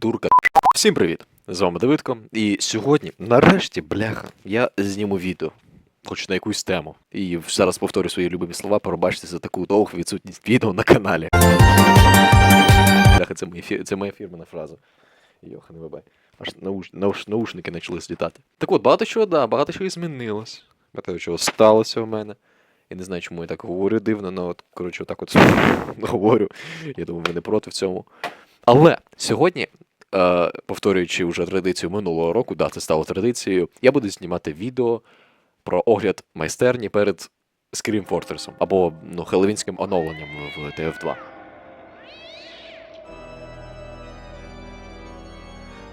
Дурка. Всім привіт! З вами Давидко. І сьогодні, нарешті, бляха, я зніму відео. Хоч на якусь тему. І зараз повторю свої любимі слова, пробачте за таку довгу відсутність відео на каналі. Бляха, це, моя це моя фірмена фраза. Йоха, не вибай. Аж науш... науш... наушники почали злітати. Так от, багато чого, да, багато чого і змінилось. Багато чого сталося в мене. Я не знаю, чому я так говорю дивно, але от, коротше, отак от говорю. Я думаю, ви не проти в цьому. Але сьогодні, повторюючи вже традицію минулого року, да, це стало традицією, я буду знімати відео про огляд майстерні перед Scream Fortress, або ну, хеловінським оновленням в TF2.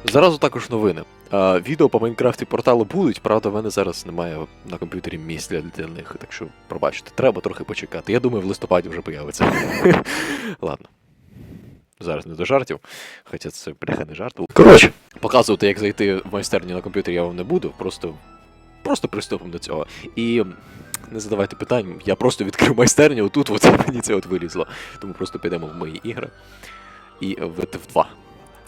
Зразу також новини. А, відео по Майнкрафті порталу будуть, правда, в мене зараз немає на комп'ютері місця для них, так що пробачте, треба трохи почекати. Я думаю, в листопаді вже появиться. Ладно. Зараз не до жартів, хоча це бляха не жарт. Коротше, показувати, як зайти в майстерню на комп'ютері я вам не буду, просто, просто приступимо до цього. І не задавайте питань, я просто відкрив майстерню, отут от мені це от вилізло. Тому просто підемо в мої ігри і в TF2.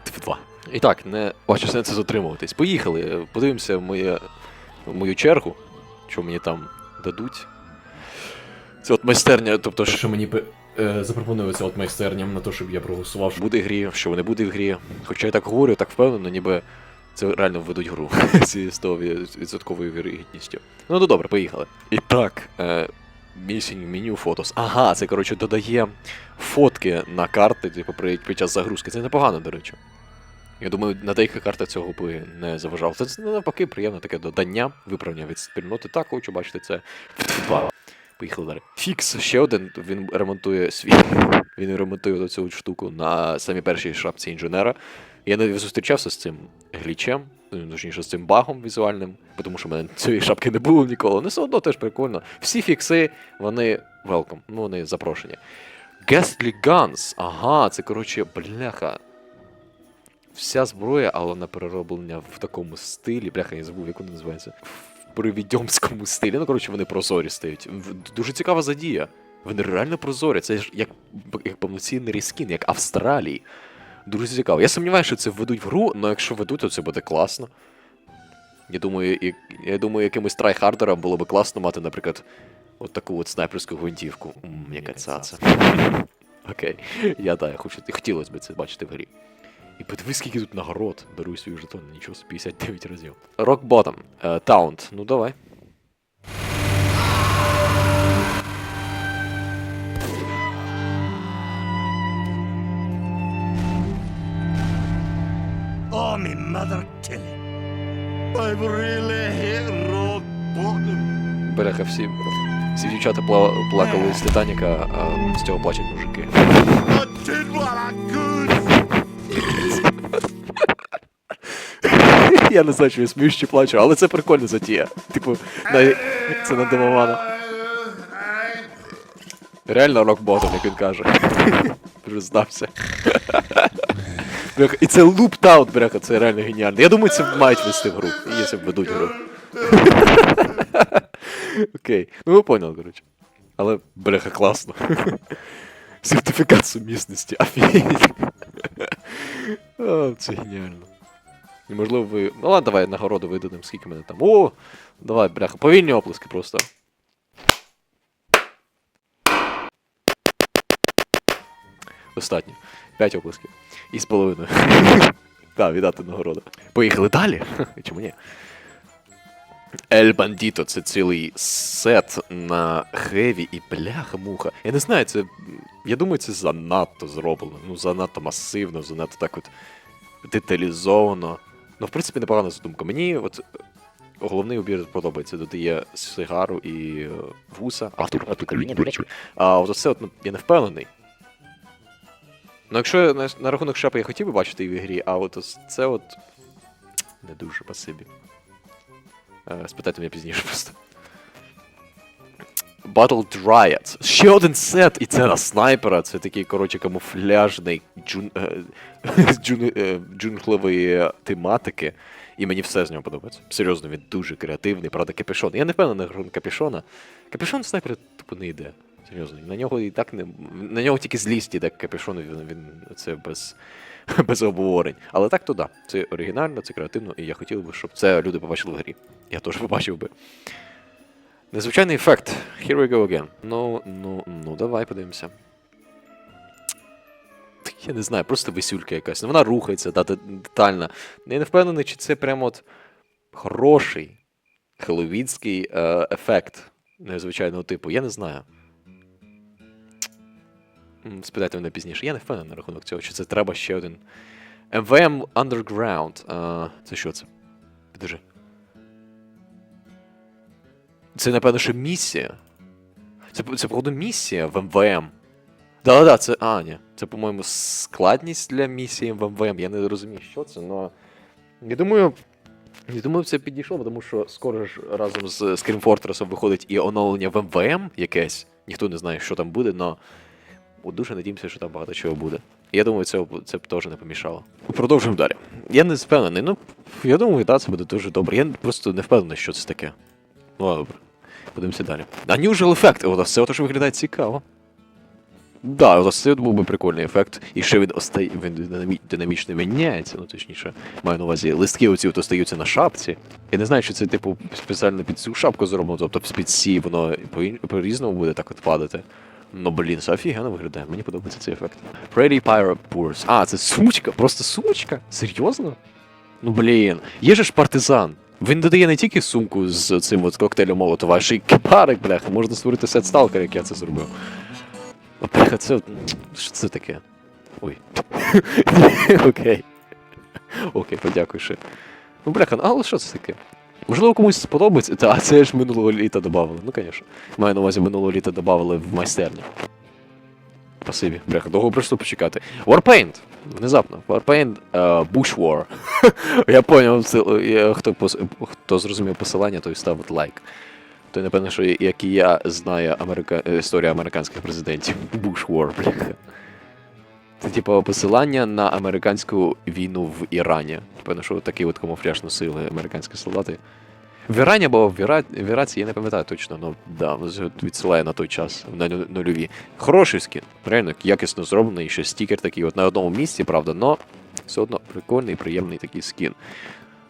TF2. І так, не бачу сенсу затримуватись. Поїхали, подивимося в моє, мою чергу, що мені там дадуть. Це от майстерня, тобто, що мені е, запропонується от майстерня на те, щоб я проголосував, що буде в грі, що не буде в грі. Хоча я так говорю, так впевнено, ніби це реально введуть гру зі 100% вірогідністю. Ну, ну добре, поїхали. І так, е, Missing Menu Photos. Ага, це коротше додає фотки на карти, типу, під час загрузки. Це непогано, до речі. Я думаю, на деяких картах цього би не заважав. Це ну, навпаки приємне таке додання, виправлення від спільноти. Так, хочу бачити це. Поїхали далі. Фікс ще один. Він ремонтує свій. Він ремонтує цю штуку на самій першій шапці інженера. Я не зустрічався з цим глічем, ну, точніше, з цим багом візуальним, тому що в мене цієї шапки не було ніколи. Ну, все одно теж прикольно. Всі фікси, вони welcome, ну вони запрошені. Ghastly Guns. Ага, це коротше, бляха. Вся зброя, але на перероблення в такому стилі. Бляха, я забув, як вона називається. В привідьомському стилі. Ну, коротше, вони прозорі стають. Дуже цікава задія. Вони реально прозорі. Це ж як, як повноцінний рескін, як Австралії. Дуже цікаво. Я сумніваюся, що це введуть в гру, але якщо введуть, то це буде класно. Я думаю, і, я думаю, якимось трайхардерам було би класно мати, наприклад, от таку от снайперську гвинтівку. Мм, яка цаца. Окей. Я так, я хочу, хотілося б це бачити в грі. І подивись, скільки тут нагород. Даруй свій жетон, нічого, собі, 59 разів. Rock Bottom. Е, Таунт. Ну давай. Oh, me mother Tilly. I've really hit rock bottom. Бляха, всі. Всі дівчата пла- плакали з Титаніка, а з цього плачуть мужики. I did what I could. Я не знаю, чи я смію, чи плачу, але це прикольна затія. Типу, на... це надивовано. Реально рок-ботом, як він каже. Вже здався. І це луп-таут, бляха, це реально геніально. Я думаю, це мають вести в гру, якщо введуть в гру. Окей. Ну ви поняли, коротше. Але, бляха, класно. Сертифікат сумісності, офігеть. Це геніально. І можливо ви. Ну ладно, давай нагороду видадим, скільки мене там. О! Давай, бляха, повільні оплески просто. Достатньо. П'ять оплесків. І з половиною. Так, віддати нагороду. Поїхали далі. Чому ні? Ель Бандіто це цілий сет на хеві і бляха-муха. Я не знаю, це. Я думаю, це занадто зроблено. Ну, занадто масивно, занадто так от деталізовано. Ну, в принципі, непогана задумка. Мені от е, головний убір подобається. Тут є сигару і е, вуса. Автор, автор до речі. А от це от, ну, я не впевнений. Ну, якщо на, на рахунок шапи я хотів би бачити і в ігрі, а от це от. Не дуже пасибі. Е, Спитайте мене пізніше просто. Battle Dryad. Ще один сет, і це на снайпера. Це такий, коротше, камуфляжний джун, е, джун, е, джунглевої тематики. І мені все з нього подобається. Серйозно, він дуже креативний, правда, капюшон. Я не впевнений на капюшона. Капюшон снайпера тупо не йде. Серйозно. На нього і так не. На нього тільки злість іде капюшон, він, він це без, без обговорень. Але так то да. Це оригінально, це креативно, і я хотів би, щоб це люди побачили в грі. Я теж побачив би. Незвичайний ефект. Here we go again. Ну, ну, ну, давай подивимося. Я не знаю, просто висюлька якась. Ну, вона рухається, да, де- детальна. Я не впевнений, чи це прямо от хороший хеловінський е, ефект незвичайного типу. Я не знаю. Спитайте мене пізніше. Я не впевнений на рахунок цього, чи це треба ще один. MVM Underground. А, це що це? Підожди. Це, напевно, що місія. Це, це походу, місія в МВМ. Да-да-да, це. А, ні. Це, по-моєму, складність для місії в МВМ. Я не розумію, що це, але. Я думаю. Я думаю, це підійшло, тому що скоро ж разом з Scream Fortress виходить і оновлення в МВМ якесь. Ніхто не знає, що там буде, але дуже надіємося, що там багато чого буде. Я думаю, це, це б теж не помішало. Продовжуємо далі. Я не впевнений. Ну, я думаю, так, це буде дуже добре. Я просто не впевнений, що це таке. Ну, добре. Подивимося далі. Unusual Effect. О, це отож виглядає цікаво. Да, ось це був би прикольний ефект. І ще він остає, він динамічно міняється, ну точніше, маю на увазі, листки оці от остаються на шапці. Я не знаю, чи це, типу, спеціально під цю шапку зроблено, тобто під сі воно по- по-різному буде так от падати. Ну, блін, це офігенно виглядає, мені подобається цей ефект. Pretty Pyro Purse. А, це сумочка? Просто сумочка? Серйозно? Ну блін, є же ж партизан. Він додає не тільки сумку з цим от коктейлем Молотова, а ще й кипарик, бляха, можна створити сет сталкер, як я це зробив. Бляха, це. Що це таке? Ой. Окей. Окей, подякую ще. Ну, бляха, ну, але що це таке? Можливо, комусь сподобається. Та, це ж минулого літа додавали. Ну, звісно. Маю на увазі минулого літа додавали в майстерні. Спасибі. Бляха, довго прийшло почекати. Warpaint. Внезапно. Warpaint uh, Bush War. Я поняв, е, хто, хто зрозумів посилання, той ставить лайк. Той, напевно, що як і я знаю Америка... е, історію американських президентів. Bush War, бляха. Це типу посилання на американську війну в Ірані. Певно, що такий от камуфляж носили американські солдати. В Ірані або в, Іра... в Іраці, я не пам'ятаю точно, але да, відсилає на той час, на ну- нульові. Хороший скін, реально якісно зроблений, і ще стікер такий от на одному місці, правда, но все одно прикольний, приємний такий скін.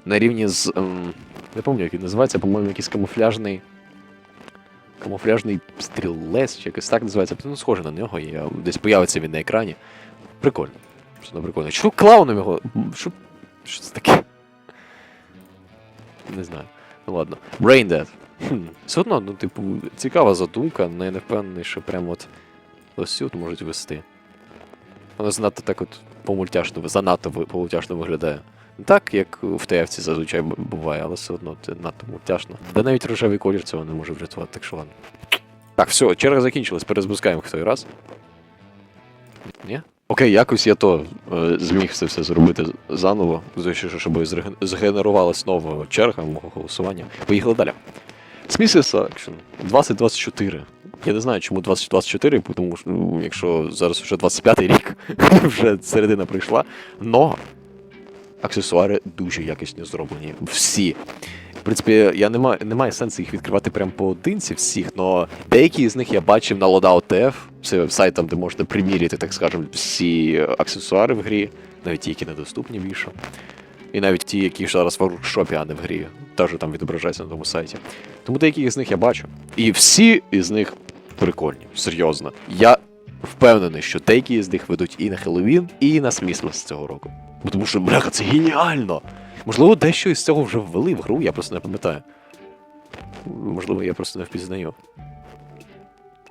На рівні з. Ем, не пам'ятаю, як він називається, по-моєму, якийсь камуфляжний. Камуфляжний стрілець, чи якось так називається. Ну, схоже на нього, я, десь появиться він на екрані. Прикольно. Все прикольно. Чого клауном його? Що це таке? Не знаю. Ну ладно. Brain Dead. Хм. Все одно, ну, типу, цікава задумка, але я не впевнений, що прямо от ось сюди можуть вести. Воно занадто так от по-мультяшно, занадто по-мультяшно виглядає. Не так, як в ТФці зазвичай буває, але все одно це надто мультяшно. Да навіть рожевий колір цього не може врятувати, так що ладно. Так, все, черга закінчилась, перезапускаємо хто раз. Ні? Окей, якось я то е, зміг це все зробити заново, звичайно, щоб згенерувалась нова черга мого голосування. Поїхали далі. Сміси Action 2024. Я не знаю, чому 2024, тому що ну, якщо зараз вже 25-й рік, вже середина прийшла. Но аксесуари дуже якісно зроблені. Всі. Принципі, я не маю, немає сенсу їх відкривати прямо поодинці всіх, але деякі з них я бачив на Loadout TF. Це сайт, де можна приміряти, так скажемо, всі аксесуари в грі, навіть ті, які недоступні більше. І навіть ті, які зараз в воркшопі, а не в грі, теж там відображаються на тому сайті. Тому деякі з них я бачу. І всі із них прикольні, серйозно. Я впевнений, що деякі з них ведуть і на Хеллоуін, і на Сміслес цього року. Бо Тому що, бляха, це геніально! Можливо, дещо із цього вже ввели в гру, я просто не пам'ятаю. Можливо, я просто не впізнаю.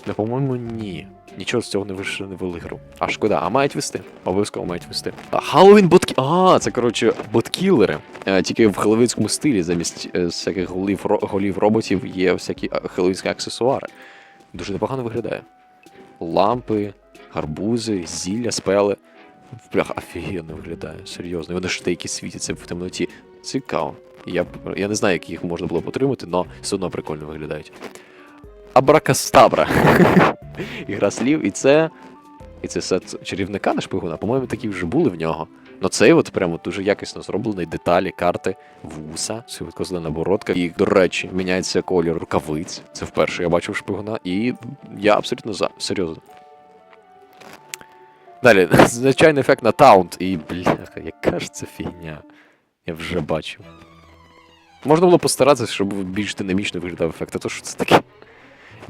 Не, по-моєму, ні. Нічого з цього не вийшло, не ввели гру. А шкода, а мають вести. Обов'язково мають вести. Halloween боткі. А, це коротше боткілери. Е, тільки в хеловінському стилі, замість е, всяких голів, голів роботів є всякі е, хеловінські аксесуари. Дуже непогано виглядає. Лампи, гарбузи, зілля, спели. Бляха, офігенно виглядає, серйозно. І Вони ж деякі світяться в темноті. Цікаво. Я, я не знаю, як їх можна було б отримати, але все одно прикольно виглядають. Абракастабра. Ігра слів, і це. І це сет чарівника на шпигуна. По-моєму, такі вже були в нього. Но цей от прямо дуже якісно зроблений, деталі, карти, вуса, це бородка. І, до речі, міняється колір рукавиць. Це вперше я бачив шпигуна, і я абсолютно за. Серйозно. Далі, звичайний ефект на таунт. І, бляха, яка ж це фігня. Я вже бачив. Можна було постаратися, щоб більш динамічно виглядав ефект, а то що це таке?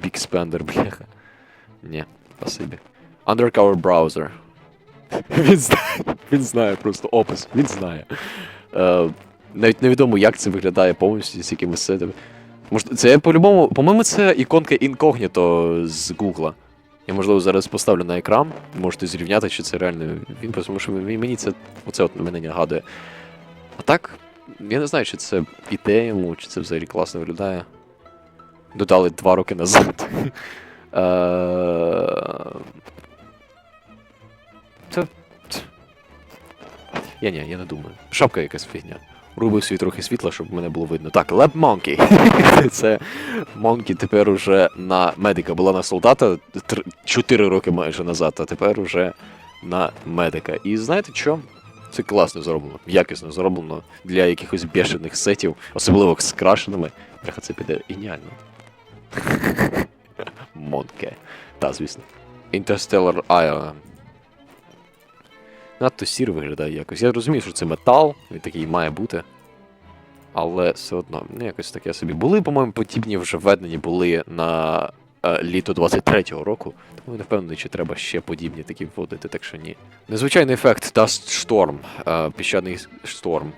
Big Spender, бляха. Ні, спасибі. Undercover Browser. Він знає, він знає просто опис, він знає. Е, навіть невідомо, як це виглядає повністю з якимись сетами. Може, це по-любому, по-моєму, це іконка інкогніто з Гугла. Я, можливо, зараз поставлю на екран, можете зрівняти, чи це реально він, тому що мені це оце от мене нагадує. А так, я не знаю, чи це ідея йому, чи це взагалі класно виглядає. Додали два роки назад. Е, Я ні, я не думаю. Шапка якась фігня. Рубив свій трохи світла, щоб мене було видно. Так, Lab Monkey. Це Monkey тепер уже на медика. Була на солдата 4 роки майже назад, а тепер уже на медика. І знаєте що? Це класно зроблено, якісно зроблено для якихось бешених сетів, особливо з крашеними. Бляха, це піде геніально. Монке. Та, звісно. Interstellar Island. Надто сір виглядає якось. Я розумію, що це метал, він такий має бути. Але все одно, ну якось таке собі. Були, по-моєму, подібні вже введені були на е, літо 23-го року. Тому не впевнений, чи треба ще подібні такі вводити, так що ні. Незвичайний ефект Dust Storm, е, піщаний шторм.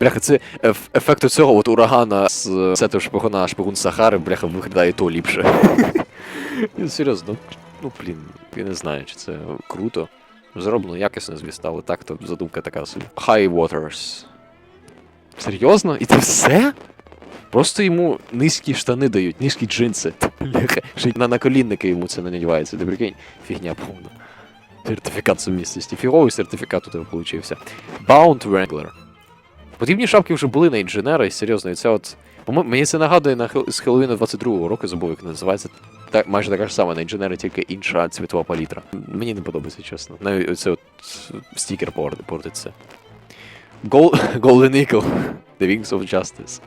Бляха, це еф- ефект цього от урагана з сету шпигуна шпигун Сахари, бляха, виглядає то ліпше. Ну, Серйозно, ну блін, я не знаю, чи це круто. Зроблено якісно, звісно, але так, то задумка така собі. High Waters. Серйозно? І це все? Просто йому низькі штани дають, низькі джинси. На наколінники йому це не надівається. Ти прикинь, фігня повна. Сертифікат сумісності. Фіговий сертифікат у тебе получився. Bound Wrangler. Подібні шапки вже були на інженера, і серйозно, і це от. Мені це нагадує на з Хеллоуіна 22-го року, забув, як називається. Так, майже така ж сама на інженера, тільки інша цвітова палітра. Мені не подобається, чесно. Навіть оце от стікер портиться. Gol- Golden Eagle. The Wings of Justice.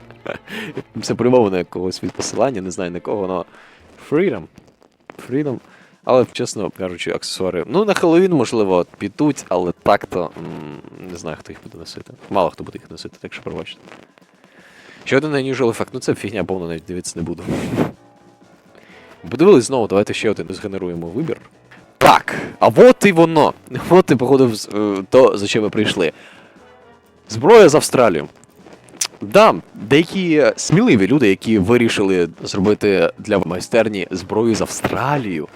Це по-любому якогось від посилання, не знаю на кого, але Freedom. Freedom. Але, чесно кажучи, аксесуари. Ну, на Хеллоуін, можливо, підуть, але так-то не знаю, хто їх буде носити. Мало хто буде їх носити, так що пробачте. Ще один unusual ефект. Ну це фігня повна, навіть дивитися не буду. Подивились знову, давайте ще один згенеруємо вибір. Так, а от і воно. От і походу е, то, за чим ми прийшли. Зброя з Австралії. Да, деякі сміливі люди, які вирішили зробити для майстерні зброю з Австралією,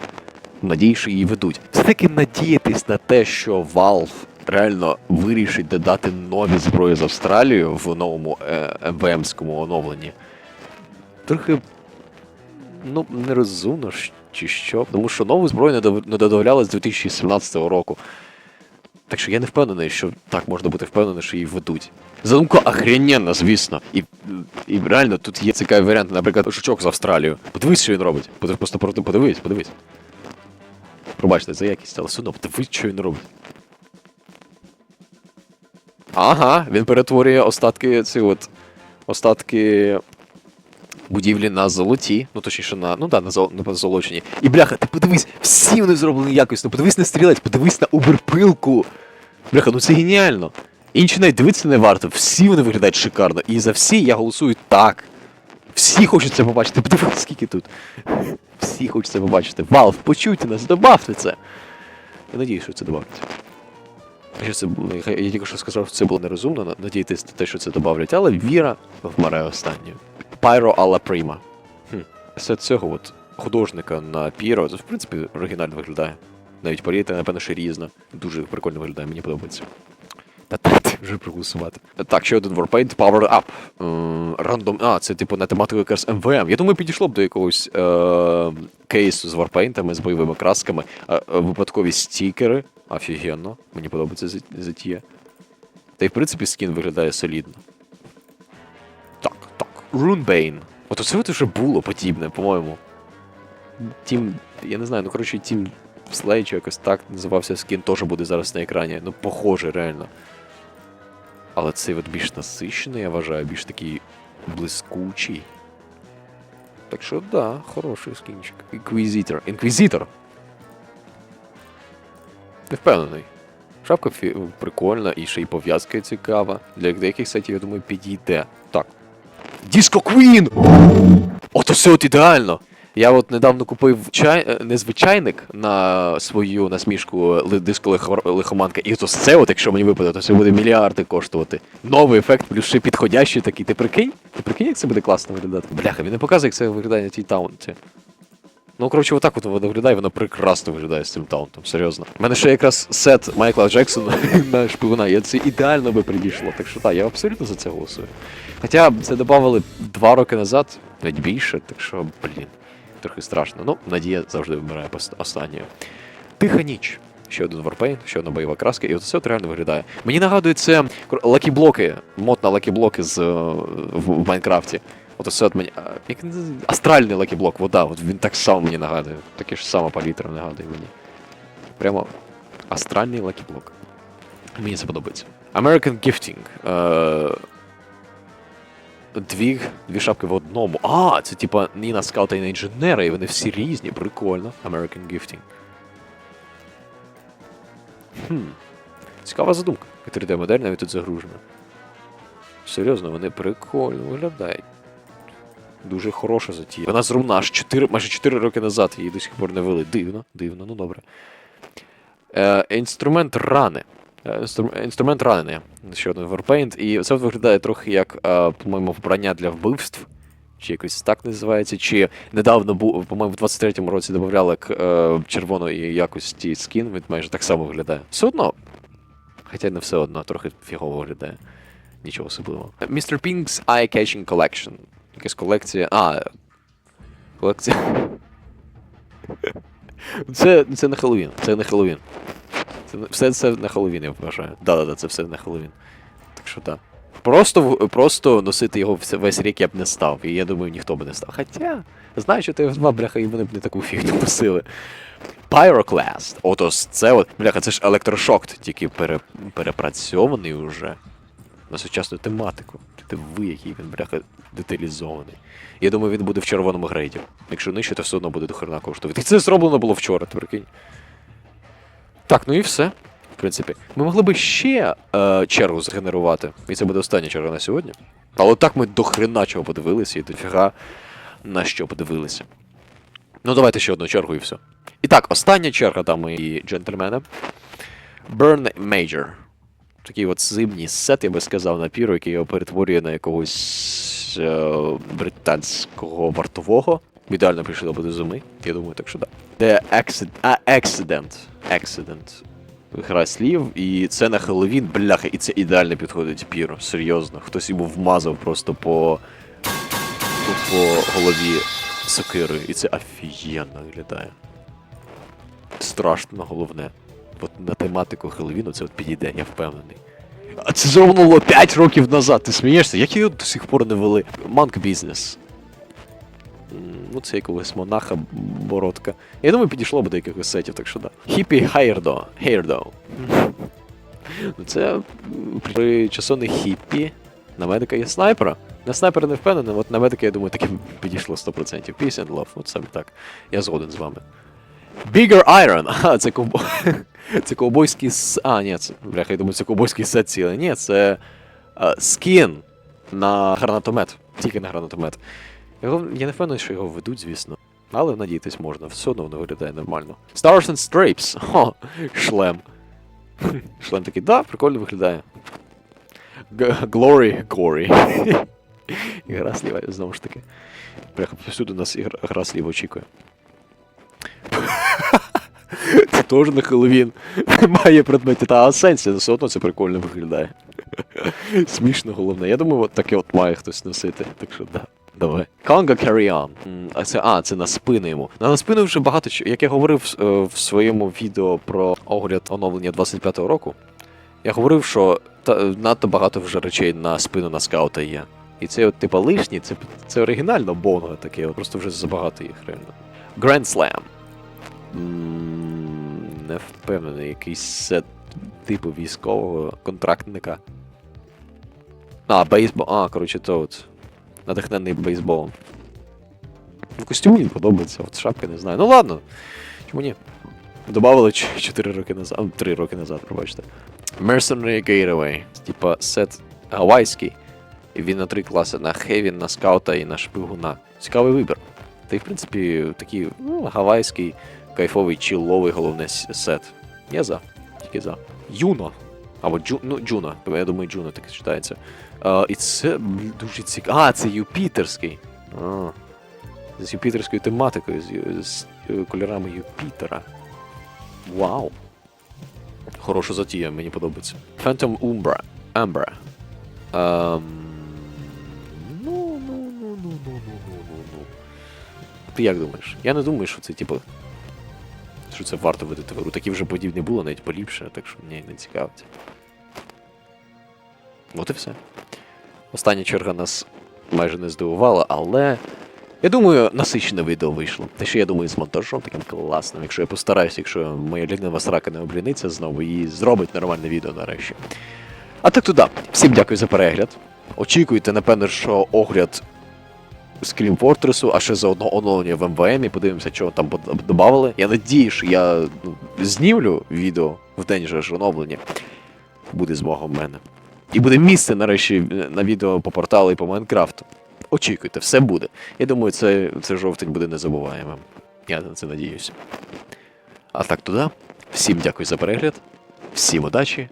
надії, її ведуть. Все-таки надіятись на те, що Valve реально вирішить додати нові зброї з Австралією в новому е, МВМському оновленні. Трохи ну, нерозумно чи що. Тому що нову зброю не додавляли з 2017 року. Так що я не впевнений, що так можна бути впевненим, що її ведуть. Задумка охрененна, звісно. І, і реально тут є цікавий варіант, наприклад, жучок з Австралією. Подивись, що він робить. Подив- Просто подивись, подивись. Пробачте за якість, але все одно подивись, що він робить. Ага, він перетворює остатки ці от. Остатки будівлі на золоті, ну точніше на. Ну да, на, зол, на позолочені. І бляха, ти подивись, всі вони зроблені якісно. Подивись на стрілець, подивись на уберпилку. Бляха, ну це геніально. Інші навіть дивитися не варто, всі вони виглядають шикарно. І за всі я голосую так. Всі хочуть це побачити. Подивись, скільки тут. Всі хочуть це побачити. Valve, почуйте нас, добавте це. Я надіюсь, що це добавлять. Що це я тільки що сказав, що це було нерозумно, на- надіятися на те, що це додавлять, але віра вмирає останньою. Пайро Алла Прима. Все цього от художника на Піро, це в принципі оригінально виглядає. Навіть паліта, напевно, ще різна. Дуже прикольно виглядає, мені подобається. Вже проголосувати. Так, ще один Warpaint Power Up. Рандом. А, це типу на тематику якраз МВМ. Я думаю, підійшло б до якогось е- кейсу з варпейнтами, з бойовими красками. Е, е, випадкові стікери. Офігенно. Мені подобається за- затія. Та й в принципі скін виглядає солідно. Так, так. Runebane. От оце от вже було подібне, по-моєму. Тім. Я не знаю, ну коротше, Тім Слей чи якось так називався скін, теж буде зараз на екрані. Ну, похоже, реально. Але цей от більш насичений, я вважаю, більш такий блискучий. Так що да, хороший скінчик. Інквізитор. Інквізитор. Не впевнений. Шапка фі- прикольна і ще й пов'язка цікава. Для деяких сайтів, я думаю, підійде. Так. Диско Queen! Ото все от ідеально! Я от недавно купив чай, е, незвичайник на свою насмішку ли- диско лихоманка. І ото це, от, якщо мені випаде, то це буде мільярди коштувати. Новий ефект, плюс ще підходящий такий. Ти прикинь? Ти прикинь, як це буде класно виглядати? Бляха, він не показує, як це виглядає на тій таунті. Ну, коротше, отак от воно виглядає, воно прекрасно виглядає з цим таунтом, серйозно. У мене ще якраз сет Майкла Джексона на шпигуна, і це ідеально би підійшло. Так що так, я абсолютно за це голосую. Хоча це додавали два роки назад, навіть більше, так що, блін, трохи страшно. Ну, надія завжди вимирає пос- останньою. Тиха ніч. Ще один варпейн, ще одна бойова краска, і це от реально виглядає. Мені нагадує це лакі-блоки, мод на лакі-блоки з, е, в, Майнкрафті. От оце от мені. Як? Астральний лакі-блок, вода, от він так само мені нагадує. Таке ж сама палітра нагадує мені. Прямо астральний лакі-блок. Мені це подобається. American Gifting. Дві, дві шапки в одному. А, це типа і на скаута, і на інженера, і вони всі різні. Прикольно. American Gifting. Хм. Цікава задумка. 3D-модель навіть тут загружена. Серйозно, вони прикольно виглядають. Дуже хороша затія. Вона зрумна аж 4, майже 4 роки назад її до сих пор не вели. Дивно, дивно, ну добре. Е, інструмент рани. Е, інструмент ранення. Ще один Warpaint. І це виглядає трохи як, е, по-моєму, вбрання для вбивств. Чи якось так називається. Чи недавно був, по-моєму, в 23-му році додавали е, червоної якості скін, він майже так само виглядає. Все одно. Хоча не все одно, трохи фігово виглядає. Нічого особливого. Mr. Pink's Eye Catching Collection. Якась колекція. А. Колекція. Це, це не Хеллоуін. Це не Хеллоуін. Це, все це на Хеллоуін, я вважаю. Да-да-да, це все на Хеллоуін. Так що так. Просто, просто носити його весь рік я б не став. І я думаю, ніхто б не став. Хоча, знаю, що ти два бляха, і вони б не таку фігню носили. Pyroclast. Ото це от, бляха, це ж електрошок, тільки пере, перепрацьований уже на сучасну тематику. Ти ви, який він, бляха, деталізований. Я думаю, він буде в червоному грейді. Якщо нижче, то все одно буде до хрена коштувати. І це зроблено було вчора, ти прикинь. Так, ну і все. В принципі, ми могли би ще е, чергу згенерувати. І це буде остання черга на сьогодні. Але так ми до хрена чого подивилися і дофіга на що подивилися. Ну, давайте ще одну чергу і все. І так, остання черга там і джентльмена. Burn Major. Такий от зимній сет, я би сказав, на піру, який його перетворює на якогось е, британського вартового. Ідеально прийшло буде зими, я думаю, так що да. The Accident. Accident. Гра слів, і це на Хеллоуін, бляха, і це ідеально підходить піру. Серйозно. Хтось йому вмазав просто по, по голові сокирою, і це офігенно виглядає. Страшно головне. От на тематику Хеллоуіну це от підійде, я впевнений. А це зроблено 5 років назад, ти смієшся? Як його до сих пор не вели? Монк бізнес. Ну, це якогось монаха бородка. Я думаю, підійшло б до якихось сетів, так що да. Хіпі Хайрдо. Хейрдо. Ну, Це при часони хіппі. На медика є снайпера. На снайпера не впевнений, от на медика, я думаю, таки підійшло 100%. Peace and love, от саме так. Я згоден з вами. Bigger Iron. А, це ковбо... Це ковбойський с. А, ні, це. Бляха, я думаю, це ковбойський сет цілий. Ні, це скін на гранатомет. Тільки на гранатомет. Його, я не впевнений, що його ведуть, звісно. Але надіятись можна, все одно воно виглядає нормально. Stars and Stripes. Хо, шлем. Шлем такий, да, прикольно виглядає. Glory Gory. Гра сліва, знову ж таки. Бляха, повсюди нас ігра, гра сліва очікує. Це теж на Хеллоуін. Має предмети. Та а все одно це прикольно виглядає. Смішно головне. Я думаю, от таке от має хтось носити. Так що да. Давай. Conga Carry On. А це, а, це на спину йому. На, спину вже багато. Як я говорив е, в своєму відео про огляд оновлення 25-го року, я говорив, що та, надто багато вже речей на спину на скаута є. І це от, типа лишні, це, це оригінально бонго таке, просто вже забагато їх реально. Grand Slam. Не впевнений, якийсь сет типу військового контрактника. А, бейсбол. А, коротше, то от. Надихнений бейсболом. В костюмі мені подобається, от шапка не знаю. Ну ладно. Чому ні? Добавили 4 роки назад, 3 роки назад, пробачте. Mercenary Gateway. Типа сет гавайський. Він на три класи: на Хеві, на скаута і на шпигуна. Цікавий вибір. Та й, в принципі, такий ну, гавайський, кайфовий чіловий головний сет. Я за. Тільки за. Юно. Або Джу... ну, Джуна. Я думаю, Джуна так читається. А, І це дуже цікаво. А, це Юпітерський. А. З Юпітерською тематикою, з, з е, кольорами Юпітера. Вау. Хороша затія, мені подобається. Phantom Umbra. Umbra. Ем... Ну ну ну, ну, ну, ну. Ти як думаєш? Я не думаю, що це, типу, що це варто видати в гру. Такі вже подібні було, навіть поліпше, так що мені не цікавить. От і все. Остання черга нас майже не здивувала, але. Я думаю, насичене відео вийшло. Те, що я думаю, з монтажом таким класним. Якщо я постараюсь, якщо моя лінива срака не обліниться знову і зробить нормальне відео нарешті. А так туди. Всім дякую за перегляд. Очікуйте, напевно, що огляд Scream Fortress, а ще заодно оновлення в МВМ, і подивимося, що там додавали. Я надію, що я ну, знімлю відео в день же ж оновлення. Буде змога в мене. І буде місце нарешті на відео по порталу і по Майнкрафту. Очікуйте, все буде. Я думаю, це, це жовтень буде незабуваємим. Я на це надіюся. А так туди. Всім дякую за перегляд, всім удачі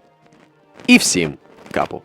і всім капу.